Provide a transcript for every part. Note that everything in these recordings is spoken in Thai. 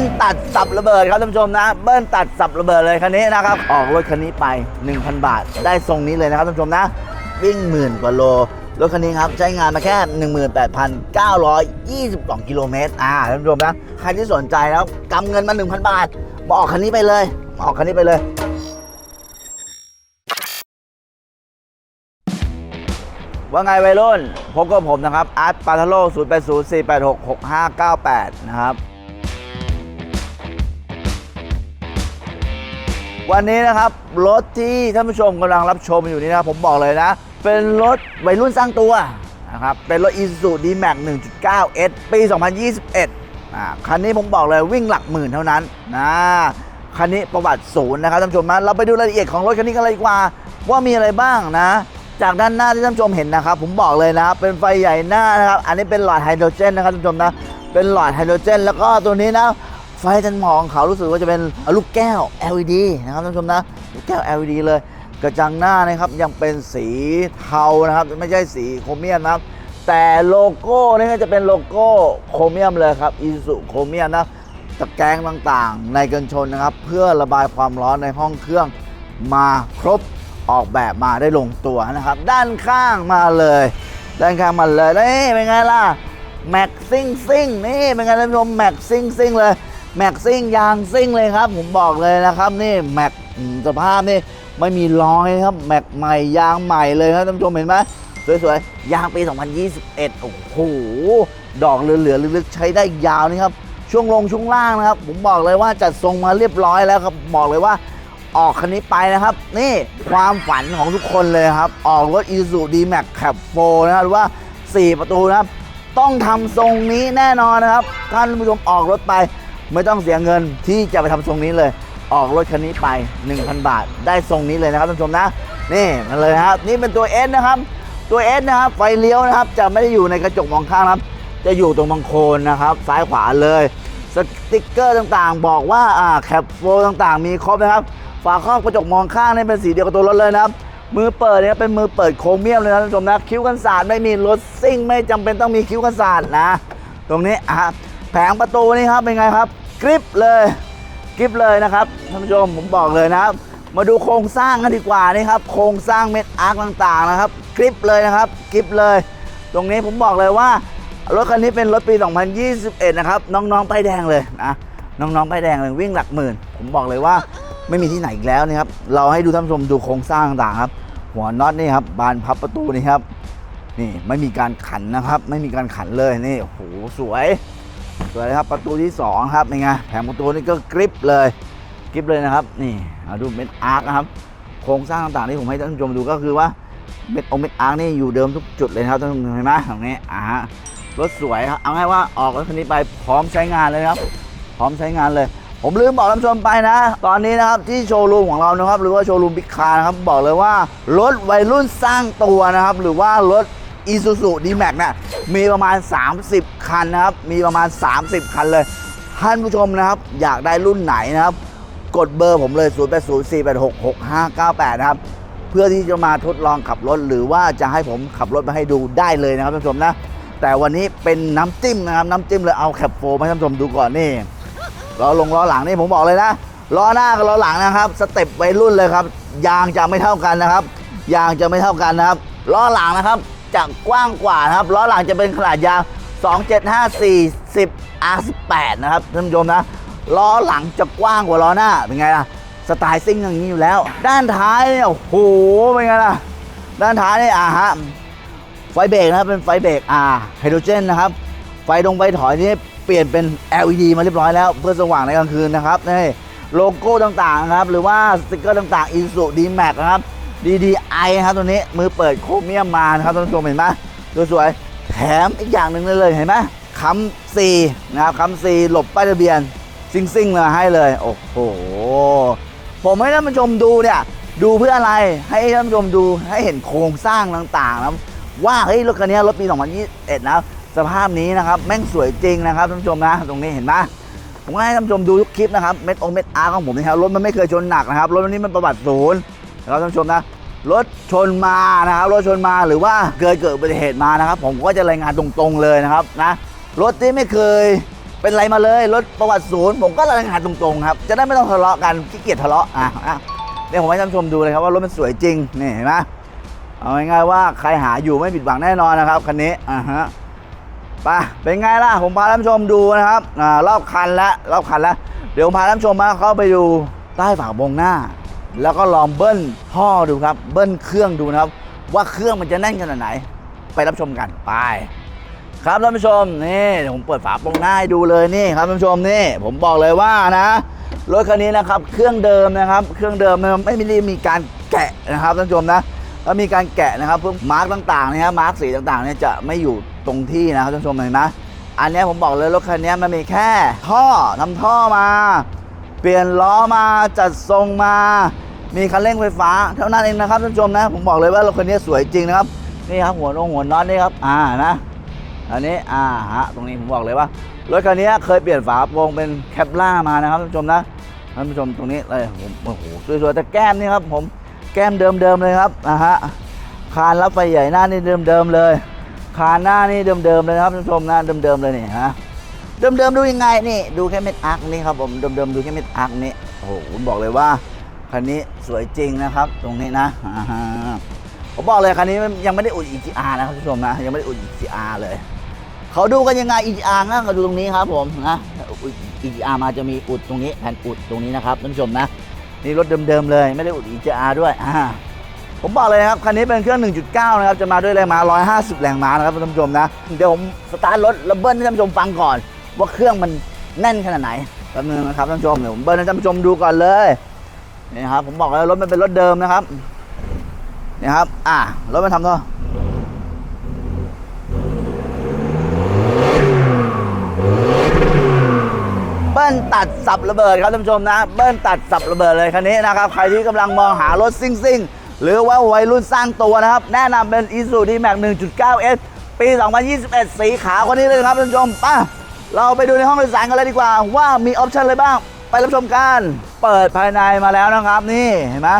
ลตัดสับระเบิดครับท่านผู้ชมนะ เบิ้ลตัดสับระเบิดเลยคันนี้นะครับ ออกรถคันนี้ไป 1,000 บาท ได้ทรงนี้เลยนะครับท่านผู้ชมนะ วิ่งหมื่นกว่าโลรถคันนี้ครับ ใช้งานมาแค่ 18,922 กิโลเมตรอ่าท่านผู้ชมนะใครที่สนใจแล้วกำเงินมา 1,000 บาท มาออกคันนี้ไปเลยมาออกคันนี้ไปเลยว่าไงวัยรุ่นพบกับผมนะครับอาร์ตปาทโล0 8 0 4 8 6 6 5 9 8 นะครับ วันนี้นะครับรถที่ท่านผู้ชมกำลังรับชมอยู่นี้นะผมบอกเลยนะ เป็นรถวัยรุ่นสร้างตัวนะครับเป็นรถ Isuzu D-Max 1.9 S ปี 2021อ่าคันนี้ผมบอกเลยวิ่งหลักหมื่นเท่านั้นนะคันนี้ประวัติศูนย์นะครับท่านผู้ชมนะเราไปดูรายละเอียดของรถคันนี้กันเลยดีกว่า ว่ามีอะไรบ้างนะ จากด้านหน้าที่ท่านผู้ชมเห็นนะครับ ผมบอกเลยนะเป็นไฟใหญ่หน้านะครับ อันนี้เป็นหลอดไฮโดรเจนนะครับท่านผู้ชมนะเป็นหลอดไฮโดรเจน แล้วก็ตัวนี้นะ ไฟจันมองเขารู้สึกว่าจะเป็นลูกแก้ว LED นะครับท่านผู้ชมนะลูกแก้ว LED เลย กระจังหน้านะครับยังเป็นสีเทานะครับ ไม่ใช่สีโครเมียมนะครับ แต่โลโก้นี่ก็จะเป็นโลโก้โครเมียมเลยครับอีสุโครเมียมนะตะแกรงต่างๆ ในกันชนนะครับ เพื่อระบายความร้อนในห้องเครื่องมาครบออกแบบมาได้ลงตัวนะครับ ด้านข้างมาเลย ด้านข้างมาเลยนี่เป็นไงล่ะแม็กซิ่งซิ่งนี่เป็นไงท่านผู้ชมแม็กซิ่งซิ่งเลย แม็กซิ่งยางซิ่งเลยครับ ผมบอกเลยนะครับนี่แม็กสภาพนี่ไม่มีรอยครับแม็กใหม่ยางใหม่เลยครับท่านผู้ชมเห็นไหมสวยๆ ยางปี 2021 โอ้โห ดอกเหลือๆลึกๆ ใช้ได้ยาวนี่ครับ ช่วงลงช่วงล่างนะครับ ผมบอกเลยว่าจัดทรงมาเรียบร้อยแล้วครับ บอกเลยว่าออกคันนี้ไปนะครับ นี่ความฝันของทุกคนเลยครับ ออกรถ Isuzu D-Max Cab 4นะครับหรือว่า 4 ประตูนะครับ ต้องทำทรงนี้แน่นอนนะครับ ท่านผู้ชมออกรถไป ไม่ต้องเสียเงินที่จะไปทำทรงนี้เลย ออกรถคันนี้ไป 1,000 บาท ได้ทรงนี้เลยนะครับท่านผู้ชมนะ นี่มาเลยครับ นี่เป็นตัว S นะครับ ตัว S นะครับ ไฟเลี้ยวนะครับ จะไม่ได้อยู่ในกระจกมองข้างครับ จะอยู่ตรงบังโคนนะครับ ซ้ายขวาเลย สติกเกอร์ต่างๆ บอกว่าอ่าแคปโฟต่างๆ มีครบนะครับ ฝาครอบกระจกมองข้างนี่เป็นสีเดียวกับตัวรถเลยนะครับมือเปิดเนี่ยเป็นมือเปิดโครเมียมเลยนะท่านผู้ชมนะคิ้วกันศาสตร์ไม่มีรถซิ่งไม่จำเป็นต้องมีคิ้วกันศาสตร์นะ ตรงนี้อะแผงประตูนี่ครับเป็นไงครับ กริปเลยกริปเลยนะครับท่านผู้ชมผมบอกเลยนะครับ มาดูโครงสร้างกันดีกว่านี่ครับโครงสร้างเม็ดอาร์คต่างๆนะครับกริปเลยนะครับกริปเลย ตรงนี้ผมบอกเลยว่ารถคันนี้เป็นรถปี 2021 นะครับน้องๆป้ายแดงเลยนะน้องๆป้ายแดงเลยวิ่งหลักหมื่น ผมบอกเลยว่าไม่มีที่ไหนอีกแล้วนะครับเราให้ดูท่านผู้ชมดูโครงสร้างต่างๆครับหัวน็อตนี่ครับบานพับประตูนี่ครับนี่ไม่มีการขันนะครับ ไม่มีการขันเลยนี่โอ้โหสวย สวยนะครับประตูที่สองครับเป็นไงแผงประตูนี่ก็กริปเลยกริปเลยนะครับ นี่เอาดูเม็ดอาร์คนะครับ โครงสร้างต่างๆที่ผมให้ท่านผู้ชมดูก็คือว่าเม็ดองเม็ดอาร์คนี่อยู่เดิมทุกจุดเลยครับท่านผู้ชมเห็นไหมตรงนี้อ่าฮะรถสวยครับเอาง่ายว่าออกรถคันนี้ไปพร้อมใช้งานเลยครับ พร้อมใช้งานเลย ผมลืมบอกท่านผู้ชมไปนะ ตอนนี้นะครับที่โชว์รูมของเรานะครับ หรือว่าโชว์รูมบิ๊กคาร์นะครับบอกเลยว่ารถวัยรุ่นสร้างตัวนะครับ หรือว่ารถ อีซูซูดีแม็กนี่ยมีประมาณ 30 คันนะครับ มีประมาณ 30 คันเลย ท่านผู้ชมนะครับ อยากได้รุ่นไหนนะครับ กดเบอร์ผมเลย 0 8 0 4 8 6 6 5 9 8 นะครับ เพื่อที่จะมาทดลองขับรถ หรือว่าจะให้ผมขับรถมาให้ดูได้เลยนะครับท่านผู้ชมนะ แต่วันนี้เป็นน้ำจิ้มนะครับ น้ำจิ้มเลยเอาแคปโฟมให้ท่านผู้ชมดูก่อนนี่ล้อลงล้อหลังนี่ผมบอกเลยนะล้อหน้ากับล้อหลังนะครับ สเต็ปวัยรุ่นเลยครับ ยางจะไม่เท่ากันนะครับ ยางจะไม่เท่ากันนะครับล้อหลังนะครับ จะกว้างกว่านะครับล้อหลังจะเป็นขนาดยาง275 40 R18 นะครับท่านผู้ชมนะล้อหลังจะกว้างกว่าล้อหน้าเป็นไงล่ะสไตล์ซิ่งอย่างนี้อยู่แล้ว ด้านท้ายเนี่ยโอ้โหเป็นไงล่ะด้านท้ายเนี่อ่าฮะไฟเบรกนะครับเป็นไฟเบรกอ่าไฮโดรเจนนะครับไฟตรงไฟถอยนี่เปลี่ยนเป็น LED มาเรียบร้อยแล้ว เพื่อสว่างในกลางคืนนะครับนี่โลโก้ต่างๆนะครับหรือว่าสติกเกอร์ต่างๆ Isuzu D-Max นะครับ DDI ครับตัวนี้มือเปิดโครเมียมมานะครับท่านผู้ชมเห็นไหมสวยแถมอีกอย่างหนึ่งเลยเห็นไหมค้ำซีนะครับค้ำซีหลบป้ายทะเบียนซิ่งๆมาให้เลย โอ้โห ผมให้ท่านผู้ชมดูเนี่ย ดูเพื่ออะไรให้ท่านผู้ชมดูให้เห็นโครงสร้างต่างๆนะว่าเฮ้ยรถคันนี้รถปี 2021 นะสภาพนี้นะครับแม่งสวยจริงนะครับท่านผู้ชมนะตรงนี้เห็นไหมผมให้ท่านผู้ชมดูทุกคลิปนะครับเม็ดองเม็ดอาร์ของผมนะครับรถมันไม่เคยชนหนักนะครับรถคันนี้มันประวัติศูนย์ นะครับท่านผู้ชมนะรถชนมานะครับรถชนมาหรือว่าเกิดเกิดอุบัติเหตุมานะครับ ผมก็จะรายงานตรงๆเลยนะครับนะรถที่ไม่เคยเป็นไรมาเลยรถประวัติศูนย์ผมก็รายงานตรงๆครับจะได้ไม่ต้องทะเลาะกันขี้เกียจทะเลาะอะเดี๋ยวผมให้ท่านผู้ชมดูเลยครับว่ารถมันสวยจริงนี่เห็นไหมเอาง่ายๆว่าใครหาอยู่ไม่ผิดหวังแน่นอนนะครับคันนี้อ่าฮะไปเป็นไงล่ะผมพาท่านผู้ชมดูนะครับอ่ารอบคันแล้วรอบคันแล้วเดี๋ยวผมพาท่านผู้ชมมาเข้าไปดูใต้ฝากระโปรงหน้า แล้วก็ลองเบิ้ลท่อดูครับ เบิ้ลเครื่องดูนะครับ ว่าเครื่องมันจะแน่นขนาดไหน ไปรับชมกันไป ครับท่านผู้ชมนี่ผมเปิดฝาโปรงหน้าให้ดูเลยนี่ครับท่านผู้ชมนี่ ผมบอกเลยว่านะรถคันนี้นะครับ เครื่องเดิมนะครับ เครื่องเดิมมันไม่ได้มีการแกะนะครับท่านผู้ชมนะแล้วมีการแกะนะครับพวกมาร์กต่างๆนะครับมาร์กสีต่างๆเนี่ยจะไม่อยู่ตรงที่นะครับท่านผู้ชมเห็นไหมอันนี้ผมบอกเลยรถคันนี้มันมีแค่ท่อทำท่อมา เปลี่ยนล้อมาจัดทรงมา มีคันเร่งไฟฟ้า เท่านั้นเองนะครับท่านผู้ชมนะ ผมบอกเลยว่ารถคันนี้สวยจริงนะครับ นี่ครับหัวนงหัวน็อตนี่ครับ อ่านะอันนี้อ่าฮะตรงนี้ผมบอกเลยว่ารถคันนี้เคยเปลี่ยนฝาโปรงเป็นแคปล่ามานะครับท่านผู้ชมนะท่านผู้ชมตรงนี้เลยผมโอ้โหสวยๆแต่แก้มนี่ครับผมแก้มเดิมๆเลยครับอ่าฮะคานรับไฟใหญ่หน้านี่เดิมๆเลย คานหน้านี่เดิมๆเลยครับท่านผู้ชมนะเดิมๆเลยนี่ฮะ เดิมๆดูยังไงนี่ดูแค่เม็ดอาร์คนี่ครับผมเดิมๆดูแค่เม็ดอาร์คนี่โอ้โหบอกเลยว่าคันนี้สวยจริงนะครับ ตรงนี้นะผมบอกเลยคันนี้ยังไม่ได้อุด EGR นะครับผู้ชมนะยังไม่ได้อุด EGR เลยเขาดูกันยังไง EGR นะเขาดูตรงนี้ครับผมนะ EGR มาจะมีอุดตรงนี้แผ่นอุดตรงนี้นะครับท่านผู้ชมนะนี่รถเดิมๆเลยไม่ได้อุด EGR ด้วยอ่าผมบอกเลยนะครับคันนี้เป็นเครื่อง 1.9 นะครับ จะมาด้วยแรงม้า 150 แรงม้านะครับท่านผู้ชมนะ เดี๋ยวผมสตาร์ทรถแล้วเบิ้ลให้ท่านผู้ชมฟังก่อน ว่าเครื่องมันแน่นขนาดไหนแป๊บนึงนะครับท่านผู้ชมเดี๋ยวผมเบิ้ลให้ท่านผู้ชมดูก่อนเลยนี่ครับผมบอกแล้วรถมันเป็นรถเดิมนะครับนี่ครับ อ่ารถมันทำตัวเบิ้ลตัดสับระเบิดครับท่านผู้ชมนะ เบิ้ลตัดสับระเบิดเลยคันนี้นะครับ ใครที่กำลังมองหารถซิ่งซิ่งหรือว่าวัยรุ่นสร้างตัวนะครับ แนะนำเป็น i s u d m a x 1.9S ปี 2021 สีขาวคนนี้เลยครับท่านผู้ชมไป่ะ เราไปดูในห้องโดยสารกันเลยดีกว่าว่ามีออปชันอะไรบ้าง ไปรับชมกัน เปิดภายในมาแล้วนะครับ นี่เห็นไหม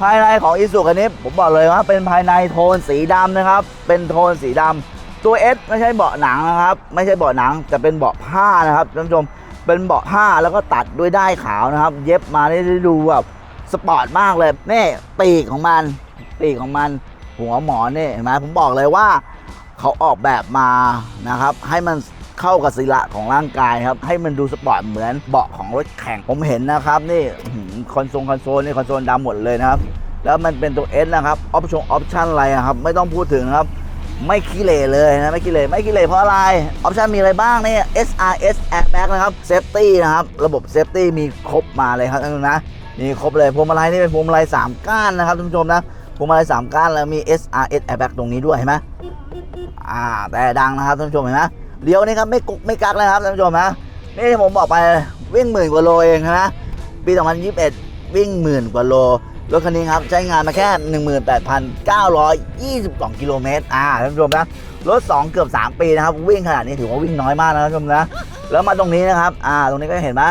ภายในของอิสุคันนี้ผมบอกเลยว่าเป็นภายในโทนสีดำนะครับ เป็นโทนสีดำตัว S ไม่ใช่เบาะหนังนะครับ ไม่ใช่เบาะหนังแต่เป็นเบาะผ้านะครับท่านผู้ชมเป็นเบาะผ้าแล้วก็ตัดด้วยด้ายขาวนะครับ เย็บมาได้ดูแบบสปอร์ตมากเลยนี่ปีกของมันปีกของมัน หัวหมอนนี่เห็นไหมผมบอกเลยว่า เขาออกแบบมานะครับ ให้มัน เข้ากับศิละของร่างกายครับ ให้มันดูสปอร์ตเหมือนเบาะของรถแข่งผมเห็นนะครับนี่คอนโซลคอนโซลนี่คอนโซลดำหมดเลยนะครับแล้วมันเป็นตัว S นะครับออปชั่นออปชั่นอะไรครับไม่ต้องพูดถึงนะครับไม่ขี้เหร่เลยนะไม่ขี้เหร่ไม่ขี้เหร่เพราะอะไร ออปชันมีอะไรบ้างเนี่ย SRS Airbag นะครับ Safety นะครับ ระบบ Safety มีครบมาเลยครับท่านผู้ชมนะมีครบเลยพวงมาลัยนี่เป็นพวงมาลัย3ก้านนะครับท่านผู้ชมนะพวงมาลัย3ก้านแล้วมี SRS Airbag ตรงนี้ด้วยเห็นไหมอ่าแต่ดังนะครับท่านผู้ชมเห็นไหม เดี๋ยวนี้ครับไม่กุกไม่กักเลยครับท่านผู้ชมนะนี่ผมบอกไปวิ่งหมื่นกว่าโลเองนะปี2021 วิ่งหมื่นกว่าโลรถคันนี้ครับใช้งานมาแค่ 18,922 กิโลเมตรอ่าท่านผู้ชมนะรถ 2 เกือบ 3 ปีนะครับ วิ่งขนาดนี้ถือว่าวิ่งน้อยมากนะท่านผู้ชมนะแล้วมาตรงนี้นะครับอ่าตรงนี้ก็เห็นไหม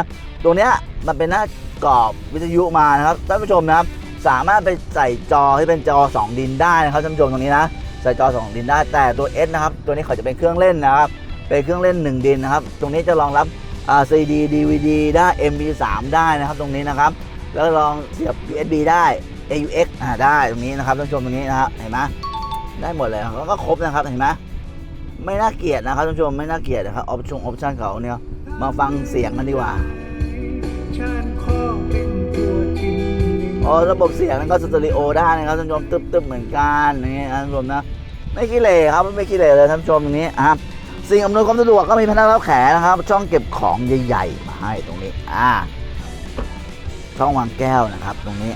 ตรงเนี้ยมันเป็นหน้ากรอบวิทยุมานะครับท่านผู้ชมนะครับสามารถไปใส่จอที่เป็นจอ 2 ดินได้นะครับท่านผู้ชมตรงนี้นะใส่จอ 2 ดินได้แต่ตัว S นะครับตัวนี้เขาจะเป็นเครื่องเล่นนะครับ เป็นเครื่องเล่น 1 ดินนะครับ ตรงนี้จะรองรับอ่า CD DVD ได้ MP3 ได้นะครับตรงนี้นะครับ แล้วลองเสียบ USB ได้ AUX อ่าได้ตรงนี้นะครับท่านผู้ชมตรงนี้นะครับเห็นไหมได้หมดเลยแล้วก็ครบนะครับเห็นไหมไม่น่าเกลียดนะครับท่านผู้ชมไม่น่าเกลียดนะครับออปชั่นออปชั่นเขาเนี่ยมาฟังเสียงกันดีกว่าอ๋อระบบเสียงนั้นก็สตอริโอได้นะครับท่านผู้ชมตึ๊บๆเหมือนกันนี่นะท่านผู้ชมนะไม่ขี้เหร่ครับไม่ขี้เหร่เลยท่านผู้ชมตรงนี้อะ สิ่งอำนวยความสะดวกก็มีพนักรับแขนนะครับ ช่องเก็บของใหญ่ๆมาให้ตรงนี้อ่าช่องวางแก้วนะครับ ตรงนี้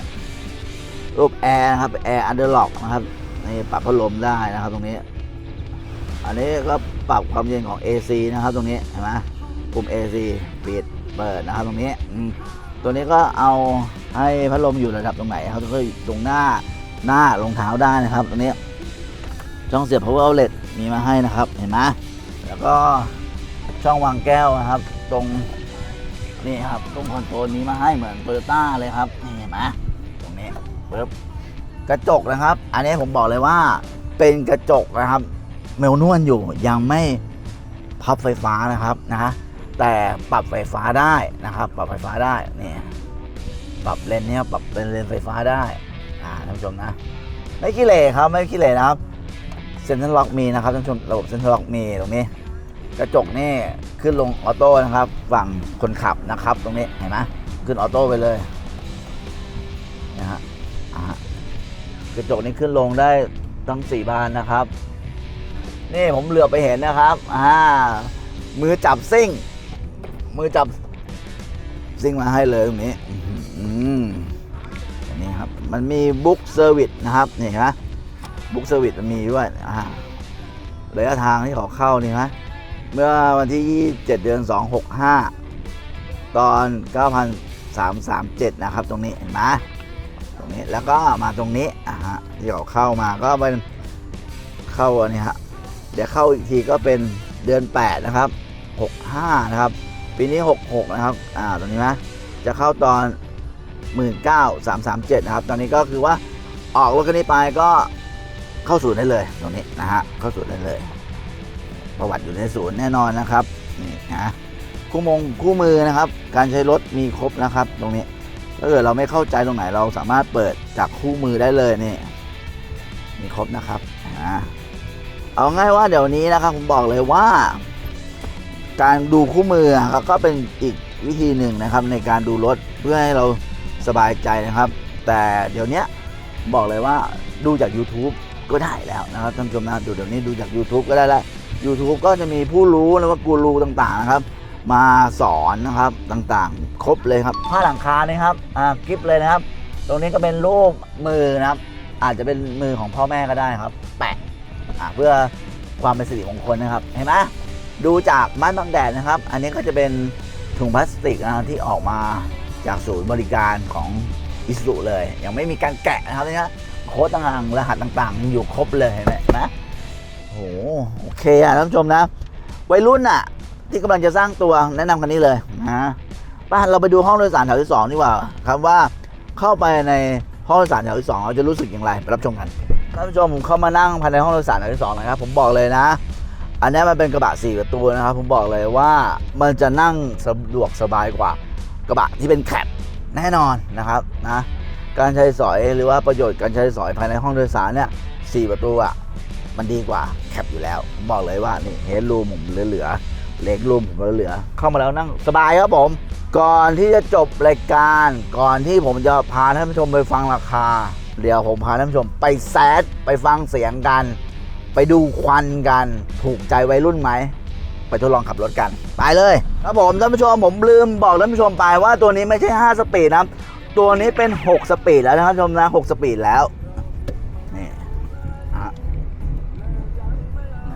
รูปแอร์นะครับแอร์อันเดอร์ล็อกนะครับนี่ปรับพัดลมได้นะครับ ตรงนี้ อันนี้ก็ปรับความเย็นของ AC นะครับ ตรงนี้เห็นไหมปุ่ม AC ปิดเปิดนะครับ ตรงนี้ตัวนี้ก็เอาให้พัดลมอยู่ระดับตรงไหนครับก็อยู่ตรงหน้าหน้ารองเท้าได้นะครับ ตรงนี้ช่องเสียบ power outlet มีมาให้นะครับ เห็นไหม แล้วก็ช่องวางแก้วนะครับ ตรงนี่ครับตรงคอนโซลนี้มาให้เหมือนโตโยต้าเลยครับนี่เห็นไหมตรงนี้ปึ๊บกระจกนะครับ อันนี้ผมบอกเลยว่าเป็นกระจกนะครับ เมลนวลอยู่ยังไม่พับไฟฟ้านะครับนะแต่ปรับไฟฟ้าได้นะครับ ปรับไฟฟ้าได้นี่ปรับเลนเนี้ยปรับเป็นเลนไฟฟ้าได้อ่าท่านผู้ชมนะ ไม่ขี้เหร่ครับไม่ขี้เหร่นะครับ เซ็นทรัลล็อกมีนะครับท่านผู้ชมระบบเซ็นทรัลล็อกมีตรงนี้ กระจกนี่ขึ้นลงออโต้นะครับ ฝั่งคนขับนะครับ ตรงนี้เห็นไหมขึ้นออโต้ไปเลยนะฮะกระจกนี้ขึ้นลงได้ทั้งสี่บานนะครับ นี่ผมเหลือไปเห็นนะครับอ่ามือจับซิ่ง มือจับซิ่งมาให้เลยตรงนี้อื้อหืออันนี้ครับ มันมีบุ๊กเซอร์วิสนะครับ นี่เห็นไหม บุ๊กเซอร์วิสมีด้วยอ่าระยะทางที่เขาเข้านี่นะเมื่อวันที่ 27 เดือน 265 ตอน 9,337 นะครับ ตรงนี้เห็นไหมตรงนี้แล้วก็มาตรงนี้อ่าฮะที่เขาเข้ามาก็เป็นเข้าอันนี้ฮะเดี๋ยวเข้าอีกทีก็เป็นเดือน 8 นะครับ 65 นะครับ ปีนี้ 66 นะครับอ่าตรงนี้นะจะเข้าตอน 19,337 นะครับ ตอนนี้ก็คือว่าออกรถคันนี้ไปก็ เข้าศูนย์ได้เลยตรงนี้นะฮะเข้าศูนย์ได้เลย ประวัติอยู่ในศูนย์แน่นอนนะครับนี่นะคู่มงคู่มือนะครับ การใช้รถมีครบนะครับ ตรงนี้ถ้าเกิดเราไม่เข้าใจตรงไหนเราสามารถเปิดจากคู่มือได้เลยนี่มีครบนะครับอ่าเอาง่ายว่าเดี๋ยวนี้นะครับผมบอกเลยว่า การดูคู่มือครับก็เป็นอีกวิธีหนึ่งนะครับ ในการดูรถเพื่อให้เราสบายใจนะครับ แต่เดี๋ยวนี้บอกเลยว่าดูจาก YouTube ก็ได้แล้วนะครับท่านผู้ชมนะดูเดี๋ยวนี้ดูจาก YouTube ก็ได้แล้ว YouTube ก็จะมีผู้รู้แล้วก็กูรูต่างๆนะครับ มาสอนนะครับต่างๆ ครบเลยครับผ้าหลังคานี่ครับอ่ากิฟเลยนะครับ ตรงนี้ก็เป็นรูปมือนะครับ อาจจะเป็นมือของพ่อแม่ก็ได้ครับ แปะอ่าเพื่อความเป็นสิริมงคลนะครับเห็นไหมดูจากไม้บังแดดนะครับ อันนี้ก็จะเป็นถุงพลาสติกนะที่ออกมาจากศูนย์บริการของอิสุเลย ยังไม่มีการแกะนะครับนี่นะ โค้ดต่างๆรหัสต่างๆ อยู่ครบเลยเห็นไหมนะโอ้โหโอเคอะท่านผู้ชมนะ วัยรุ่นอะ ที่กำลังจะสร้างตัวแนะนำคันนี้เลยนะป้าเราไปดูห้องโดยสารแถวที่สองดีกว่าครับว่าเข้าไปในห้องโดยสารแถวที่สองเราจะรู้สึกอย่างไรไปรับชมกันท่านผู้ชมผมเข้ามานั่งภายในห้องโดยสารแถวที่สองนะครับผมบอกเลยนะ อันนี้มันเป็นกระบะสี่ประตูนะครับ ผมบอกเลยว่ามันจะนั่งสะดวกสบายกว่ากระบะที่เป็นแคปแน่นอนนะครับนะ การใช้สอยหรือว่าประโยชน์การใช้สอยภายในห้องโดยสารเนี่ยสี่ประตูอะมันดีกว่าแคปอยู่แล้วผมบอกเลยว่านี่เฮดรูมผมเหลือๆเล็กรูมผมเหลือๆเข้ามาแล้วนั่งสบายครับผม ก่อนที่จะจบรายการ ก่อนที่ผมจะพาท่านผู้ชมไปฟังราคา เดี๋ยวผมพาท่านผู้ชมไปแซดไปฟังเสียงกัน ไปดูควันกัน ถูกใจวัยรุ่นไหม ไปทดลองขับรถกัน ไปเลย ครับผมท่านผู้ชมผมลืมบอกท่านผู้ชมไปว่าตัวนี้ไม่ใช่ 5 สปีดนะ ตัวนี้เป็น 6 สปีดแล้วนะครับท่านผู้ชมนะ 6 สปีดแล้ว นี่อะ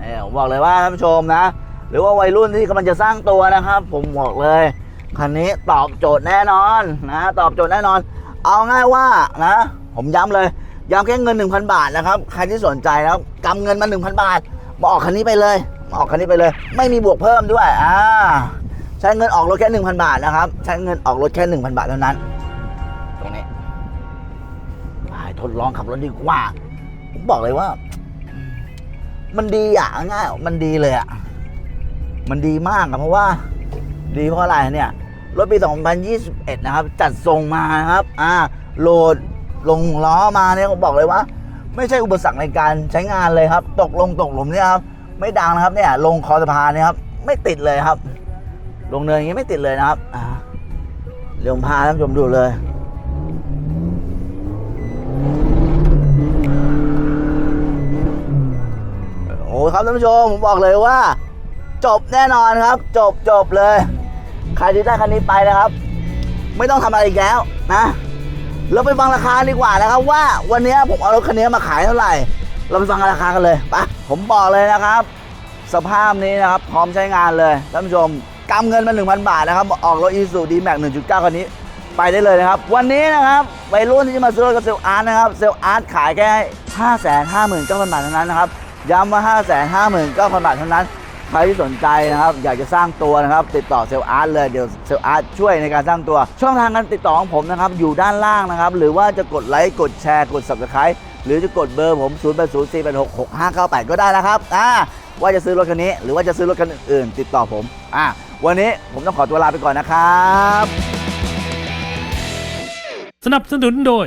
นี่ผมบอกเลยว่าท่านผู้ชมนะ หรือว่าวัยรุ่นที่กำลังจะสร้างตัวนะครับ ผมบอกเลย คันนี้ตอบโจทย์แน่นอนนะ ตอบโจทย์แน่นอน เอาง่ายว่านะ ผมย้ำเลย ย้ำแค่เงิน 1,000 บาทนะครับ ใครที่สนใจแล้วกำเงินมา 1,000 บาทมาออกคันนี้ไปเลยมาออกคันนี้ไปเลย ไม่มีบวกเพิ่มด้วยอ่าใช้เงินออกรถแค่ 1,000 บาทนะครับ ใช้เงินออกรถแค่ 1,000 บาทเท่านั้น ทดลองขับรถดีกว่า ผมบอกเลยว่า มันดีอะง่ายมันดีเลยอะ มันดีมากอะเพราะว่า ดีเพราะอะไรเนี่ยรถปี 2021 นะครับ จัดส่งมานะครับ อ่า โหลดลงล้อมาเนี่ยผมบอกเลยว่า ไม่ใช่อุปสรรคในการใช้งานเลยครับ ตกลงตกหลุมเนี่ยครับ ไม่ดังนะครับเนี่ย ลงคอสะพานเนี่ยครับ ไม่ติดเลยครับ ลงเนินอย่างนี้ไม่ติดเลยนะครับ อ่าเดี๋ยวผมพาท่านผู้ชมดูเลย ครับท่านผู้ชมผมบอกเลยว่า จบแน่นอนครับ จบจบเลย ใครที่ได้คันนี้ไปนะครับ ไม่ต้องทำอะไรอีกแล้วนะเราไปฟังราคาดีกว่านะครับ ว่าวันนี้ผมเอารถคันนี้มาขายเท่าไหร่ เราไปฟังราคากันเลยไปผมบอกเลยนะครับ สภาพนี้นะครับ พร้อมใช้งานเลยท่านผู้ชมกำเงินมา1,000 บาทนะครับ ออกรถอีซูดีแม็ก1.9คันนี้ไปได้เลยนะครับ วันนี้นะครับวัยรุ่นที่จะมาซื้อรถกับเซลอาร์ตนะครับ เซลอาร์ตขายแค่5 5 9 0 0 0บาทเท่านั้นนะครับ ย้ำว่า 5 5 9 0 0 0บาทเท่านั้น ใครที่สนใจนะครับ อยากจะสร้างตัวนะครับ ติดต่อเซลอาร์ตเลยเดี๋ยวเซลอาร์ตช่วยในการสร้างตัว ช่องทางการติดต่อของผมนะครับ อยู่ด้านล่างนะครับ หรือว่าจะกดไลค์กดแชร์กด subscribe หรือจะกดเบอร์ผม 0 8 0 4 8 6 6 5 9 8 ก็ได้นะครับอ่าว่าจะซื้อรถคันนี้ หรือว่าจะซื้อรถคันอื่นๆติดต่อผมอ่าวันนี้ผมต้องขอตัวลาไปก่อนนะครับ สนับสนุนโดย